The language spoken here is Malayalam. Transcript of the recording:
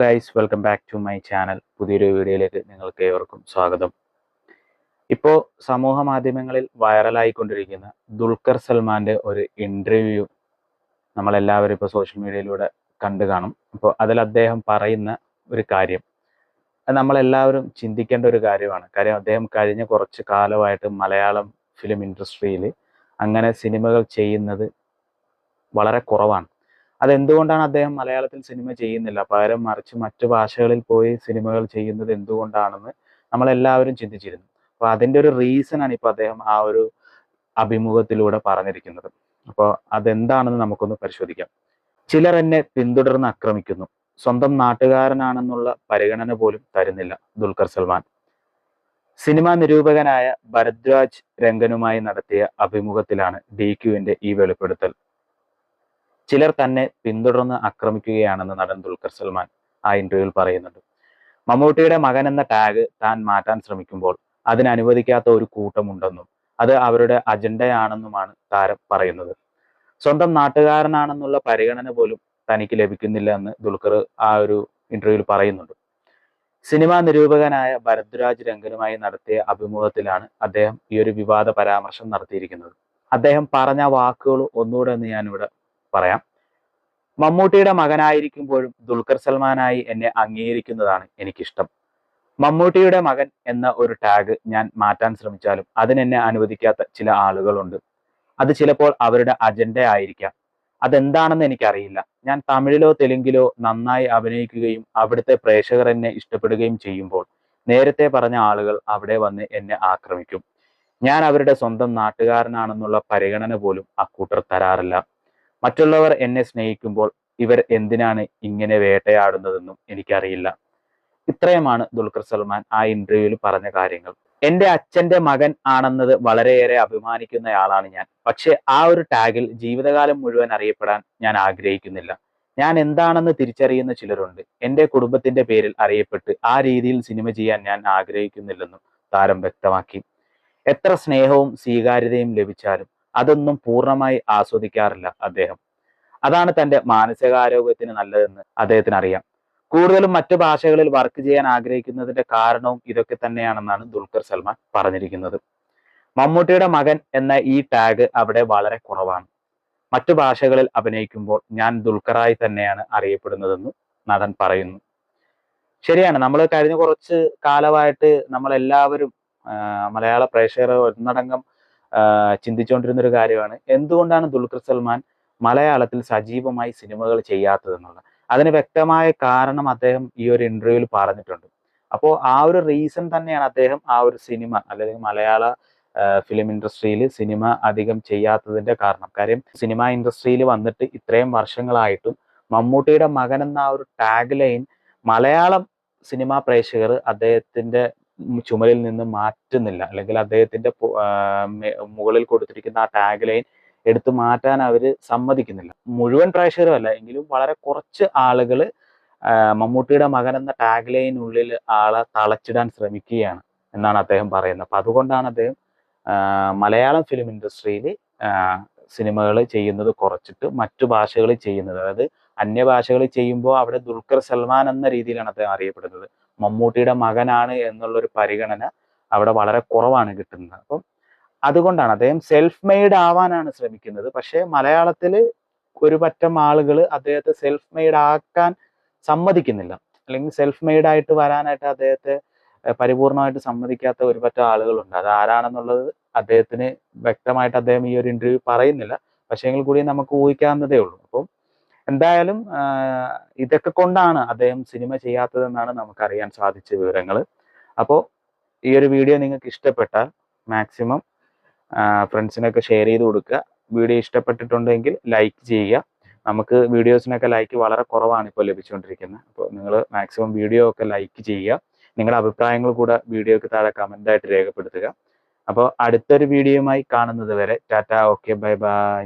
Guys welcome back to my channel പുതിയൊരു വീഡിയോയിലേക്ക് നിങ്ങൾക്ക് ഏവർക്കും സ്വാഗതം. ഇപ്പോൾ സമൂഹ മാധ്യമങ്ങളിൽ വൈറലായിക്കൊണ്ടിരിക്കുന്ന ദുൽഖർ സൽമാന്റെ ഒരു ഇന്റർവ്യൂ നമ്മളെല്ലാവരും ഇപ്പോൾ സോഷ്യൽ മീഡിയയിലൂടെ കണ്ടു കാണും. അപ്പോൾ അതിൽ അദ്ദേഹം പറയുന്ന ഒരു കാര്യം. അത് നമ്മളെല്ലാവരും ചിന്തിക്കേണ്ട ഒരു കാര്യമാണ്. കാര്യം അദ്ദേഹം കഴിഞ്ഞ കുറച്ച് കാലമായിട്ട് മലയാളം ഫിലിം ഇൻഡസ്ട്രിയിൽ അങ്ങനെ സിനിമകൾ ചെയ്യുന്നത് വളരെ കുറവാണ്. അതെന്തുകൊണ്ടാണ് അദ്ദേഹം മലയാളത്തിൽ സിനിമ ചെയ്യുന്നില്ല? പകരം മറിച്ച് മറ്റു ഭാഷകളിൽ പോയി സിനിമകൾ ചെയ്യുന്നത് എന്തുകൊണ്ടാണെന്ന് നമ്മളെല്ലാവരും ചിന്തിച്ചിരുന്നു. അപ്പോൾ അതിന്റെ ഒരു റീസൺ ആണ് ഇപ്പോൾ അദ്ദേഹം ആ ഒരു അഭിമുഖത്തിലൂടെ പറഞ്ഞിരിക്കുന്നത്. അപ്പോൾ അതെന്താണെന്ന് നമുക്കൊന്ന് പരിശോധിക്കാം. ചിലർ എന്നെ പിന്തുടർന്ന് ആക്രമിക്കുന്നു. സ്വന്തം നാട്ടുകാരനാണെന്നുള്ള പരിഗണന പോലും തരുന്നില്ല ദുൽഖർ സൽമാൻ. സിനിമാ നിരൂപകനായ ഭരദ്വാജ് രംഗനുമായി നടത്തിയ അഭിമുഖത്തിലാണ് ഡി ക്യുവിന്റെ ഈ വെളിപ്പെടുത്തൽ. ചിലർ തന്നെ പിന്തുടർന്ന് ആക്രമിക്കുകയാണെന്ന് നടൻ ദുൽഖർ സൽമാൻ ആ ഇന്റർവ്യൂവിൽ പറയുന്നുണ്ട്. മമ്മൂട്ടിയുടെ മകൻ എന്ന ടാഗ് താൻ മാറ്റാൻ ശ്രമിക്കുമ്പോൾ അതിനനുവദിക്കാത്ത ഒരു കൂട്ടമുണ്ടെന്നും അത് അവരുടെ അജണ്ടയാണെന്നുമാണ് താരം പറയുന്നത്. സ്വന്തം നാട്ടുകാരനാണെന്നുള്ള പരിഗണന പോലും തനിക്ക് ലഭിക്കുന്നില്ല എന്ന് ദുൽഖർ ആ ഒരു ഇന്റർവ്യൂവിൽ പറയുന്നുണ്ട്. സിനിമാ നിരൂപകനായ ഭരദ്വാജ് രംഗനുമായി നടത്തിയ അഭിമുഖത്തിലാണ് അദ്ദേഹം ഈ ഒരു വിവാദ പരാമർശം നടത്തിയിരിക്കുന്നത്. അദ്ദേഹം പറഞ്ഞ വാക്കുകൾ ഒന്നുകൂടെ ഒന്ന് ഞാനിവിടെ പറയാം. മമ്മൂട്ടിയുടെ മകനായിരിക്കുമ്പോഴും ദുൽഖർ സൽമാനായി എന്നെ അംഗീകരിക്കുന്നതാണ് എനിക്കിഷ്ടം. മമ്മൂട്ടിയുടെ മകൻ എന്ന ഒരു ടാഗ് ഞാൻ മാറ്റാൻ ശ്രമിച്ചാലും അതിനെന്നെ അനുവദിക്കാത്ത ചില ആളുകളുണ്ട്. അത് ചിലപ്പോൾ അവരുടെ അജണ്ട ആയിരിക്കാം. അതെന്താണെന്ന് എനിക്കറിയില്ല. ഞാൻ തമിഴിലോ തെലുങ്കിലോ നന്നായി അഭിനയിക്കുകയും അവിടുത്തെ പ്രേക്ഷകർ എന്നെ ഇഷ്ടപ്പെടുകയും ചെയ്യുമ്പോൾ നേരത്തെ പറഞ്ഞ ആളുകൾ അവിടെ വന്ന് എന്നെ ആക്രമിക്കും. ഞാൻ അവരുടെ സ്വന്തം നാട്ടുകാരനാണെന്നുള്ള പരിഗണന പോലും അക്കൂട്ടർ തരാറില്ല. മറ്റുള്ളവർ എന്നെ സ്നേഹിക്കുമ്പോൾ ഇവർ എന്തിനാണ് ഇങ്ങനെ വേട്ടയാടുന്നതെന്നും എനിക്കറിയില്ല. ഇത്രയുമാണ് ദുൽഖർ സൽമാൻ ആ ഇന്റർവ്യൂവിൽ പറഞ്ഞ കാര്യങ്ങൾ. എന്റെ അച്ഛന്റെ മകൻ ആണെന്നത് വളരെയേറെ അഭിമാനിക്കുന്നയാളാണ് ഞാൻ. പക്ഷെ ആ ഒരു ടാഗിൽ ജീവിതകാലം മുഴുവൻ അറിയപ്പെടാൻ ഞാൻ ആഗ്രഹിക്കുന്നില്ല. ഞാൻ എന്താണെന്ന് തിരിച്ചറിയുന്ന ചിലരുണ്ട്. എന്റെ കുടുംബത്തിന്റെ പേരിൽ അറിയപ്പെട്ട് ആ രീതിയിൽ സിനിമ ചെയ്യാൻ ഞാൻ ആഗ്രഹിക്കുന്നില്ലെന്നും താരം വ്യക്തമാക്കി. എത്ര സ്നേഹവും സ്വീകാര്യതയും ലഭിച്ചാലും അതൊന്നും പൂർണമായി ആസ്വദിക്കാറില്ല അദ്ദേഹം. അതാണ് തന്റെ മാനസികാരോഗ്യത്തിന് നല്ലതെന്ന് അദ്ദേഹത്തിന് അറിയാം കൂടുതലും മറ്റു ഭാഷകളിൽ വർക്ക് ചെയ്യാൻ ആഗ്രഹിക്കുന്നതിന്റെ കാരണവും ഇതൊക്കെ തന്നെയാണെന്നാണ് ദുൽഖർ സൽമാൻ പറഞ്ഞിരിക്കുന്നത്. മമ്മൂട്ടിയുടെ മകൻ എന്ന ഈ ടാഗ് അവിടെ വളരെ കുറവാണ്. മറ്റു ഭാഷകളിൽ അഭിനയിക്കുമ്പോൾ ഞാൻ ദുൽഖറായി തന്നെയാണ് അറിയപ്പെടുന്നതെന്ന് നടൻ പറയുന്നു. ശരിയാണ് നമ്മൾ കഴിഞ്ഞ കുറച്ച് കാലമായിട്ട് നമ്മളെല്ലാവരും മലയാള പ്രേക്ഷകർ ഒന്നടങ്കം ചിന്തിച്ചുകൊണ്ടിരുന്ന ഒരു കാര്യമാണ്. എന്തുകൊണ്ടാണ് ദുൽഖർ സൽമാൻ മലയാളത്തിൽ സജീവമായി സിനിമകൾ ചെയ്യാത്തതെന്നുള്ളത് അതിന് വ്യക്തമായ കാരണം അദ്ദേഹം ഈ ഒരു ഇന്റർവ്യൂവിൽ പറഞ്ഞിട്ടുണ്ട്. അപ്പോൾ ആ ഒരു റീസൺ തന്നെയാണ് അദ്ദേഹം ആ ഒരു സിനിമ അല്ലെങ്കിൽ മലയാള ഫിലിം ഇൻഡസ്ട്രിയിൽ സിനിമ അധികം ചെയ്യാത്തതിന്റെ കാരണം. കാര്യം സിനിമ ഇൻഡസ്ട്രിയിൽ വന്നിട്ട് ഇത്രയും വർഷങ്ങളായിട്ടും മമ്മൂട്ടിയുടെ മകൻ എന്ന ആ ഒരു ടാഗ് ലൈൻ മലയാളം സിനിമാ പ്രേക്ഷകർ അദ്ദേഹത്തിന്റെ ചുമലിൽ നിന്ന് മാറ്റുന്നില്ല. അല്ലെങ്കിൽ അദ്ദേഹത്തിന്റെ മുകളിൽ കൊടുത്തിരിക്കുന്ന ആ ടാഗ് ലൈൻ എടുത്തു മാറ്റാൻ അവർ സമ്മതിക്കുന്നില്ല. മുഴുവൻ പ്രേക്ഷകരും അല്ല എങ്കിലും വളരെ കുറച്ച് ആളുകൾ മമ്മൂട്ടിയുടെ മകൻ എന്ന ടാഗ് ലൈനുള്ളിൽ ആളെ തളച്ചിടാൻ ശ്രമിക്കുകയാണ് എന്നാണ് അദ്ദേഹം പറയുന്നത്. അപ്പൊ അതുകൊണ്ടാണ് അദ്ദേഹം മലയാളം ഫിലിം ഇൻഡസ്ട്രിയിൽ സിനിമകൾ ചെയ്യുന്നത് കുറച്ചിട്ട് മറ്റു ഭാഷകൾ ചെയ്യുന്നത്. അതായത് അന്യഭാഷകൾ ചെയ്യുമ്പോൾ അവിടെ ദുൽഖർ സൽമാൻ എന്ന രീതിയിലാണ് അദ്ദേഹം അറിയപ്പെടുന്നത്. മമ്മൂട്ടിയുടെ മകനാണ് എന്നുള്ളൊരു പരിഗണന അവിടെ വളരെ കുറവാണ് കിട്ടുന്നത്. അപ്പം അതുകൊണ്ടാണ് അദ്ദേഹം സെൽഫ് മെയ്ഡ് ആവാനാണ് ശ്രമിക്കുന്നത്. പക്ഷേ മലയാളത്തിൽ ഒരു പറ്റം ആളുകൾ അദ്ദേഹത്തെ സെൽഫ് മെയ്ഡ് ആക്കാൻ സമ്മതിക്കുന്നില്ല. അല്ലെങ്കിൽ സെൽഫ് മെയ്ഡ് ആയിട്ട് വരാനായിട്ട് അദ്ദേഹത്തെ പരിപൂർണമായിട്ട് സമ്മതിക്കാത്ത ഒരു പറ്റം ആളുകളുണ്ട്. അത് ആരാണെന്നുള്ളത് അദ്ദേഹത്തിന് വ്യക്തമായിട്ട് അദ്ദേഹം ഈ ഒരു ഇന്റർവ്യൂ പറയുന്നില്ല. പക്ഷേ എങ്കിൽ കൂടി നമുക്ക് ഊഹിക്കാവുന്നതേ ഉള്ളൂ. അപ്പം എന്തായാലും ഇതൊക്കെ കൊണ്ടാണ് അദ്ദേഹം സിനിമ ചെയ്യാത്തതെന്നാണ് നമുക്കറിയാൻ സാധിച്ച വിവരങ്ങൾ അപ്പോൾ ഈ ഒരു വീഡിയോ നിങ്ങൾക്ക് ഇഷ്ടപ്പെട്ടാൽ മാക്സിമം ഫ്രണ്ട്സിനൊക്കെ ഷെയർ ചെയ്ത് കൊടുക്കുക. വീഡിയോ ഇഷ്ടപ്പെട്ടിട്ടുണ്ടെങ്കിൽ ലൈക്ക് ചെയ്യുക. നമുക്ക് വീഡിയോസിനൊക്കെ ലൈക്ക് വളരെ കുറവാണ് ഇപ്പോൾ ലഭിച്ചുകൊണ്ടിരിക്കുന്നത്. അപ്പോൾ നിങ്ങൾ മാക്സിമം വീഡിയോ ഒക്കെ ലൈക്ക് ചെയ്യുക. നിങ്ങളുടെ അഭിപ്രായങ്ങൾ കൂടെ വീഡിയോക്ക് താഴെ കമന്റായിട്ട് രേഖപ്പെടുത്തുക. അപ്പോൾ അടുത്തൊരു വീഡിയോയുമായി കാണുന്നത് വരെ ടാറ്റ ഓക്കെ ബൈ ബൈ.